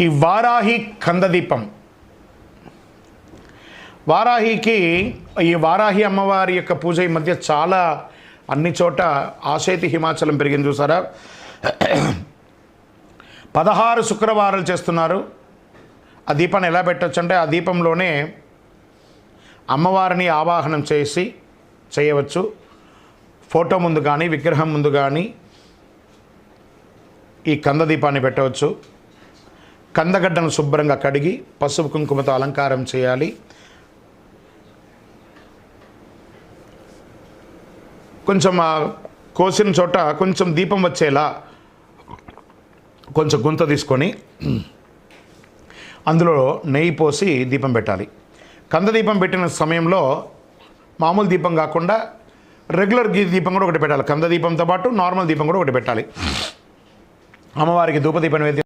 ఈ వారాహి కందదీపం. వారాహికి ఈ వారాహి అమ్మవారి యొక్క పూజ ఈ మధ్య చాలా అన్ని చోట ఆశైతి హిమాచలం పెరిగింది చూసారా? పదహారు శుక్రవారాలు చేస్తున్నారు. ఆ దీపాన్ని ఎలా పెట్టచ్చు అంటే ఆ దీపంలోనే అమ్మవారిని ఆవాహనం చేసి చేయవచ్చు. ఫోటో ముందు కానీ విగ్రహం ముందు కానీ ఈ కంద దీపాన్ని పెట్టవచ్చు. కందగడ్డను శుభ్రంగా కడిగి పసుపు కుంకుమతో అలంకారం చేయాలి. కొంచెం కోసిన చోట కొంచెం దీపం వచ్చేలా కొంచెం గుంత తీసుకొని అందులో నెయ్యి పోసి దీపం పెట్టాలి. కంద దీపం పెట్టిన సమయంలో మామూలు దీపం కాకుండా రెగ్యులర్ గీ దీపం కూడా ఒకటి పెట్టాలి. కంద దీపంతో పాటు నార్మల్ దీపం కూడా ఒకటి పెట్టాలి. అమ్మవారికి ధూపదీప నైవేద్యం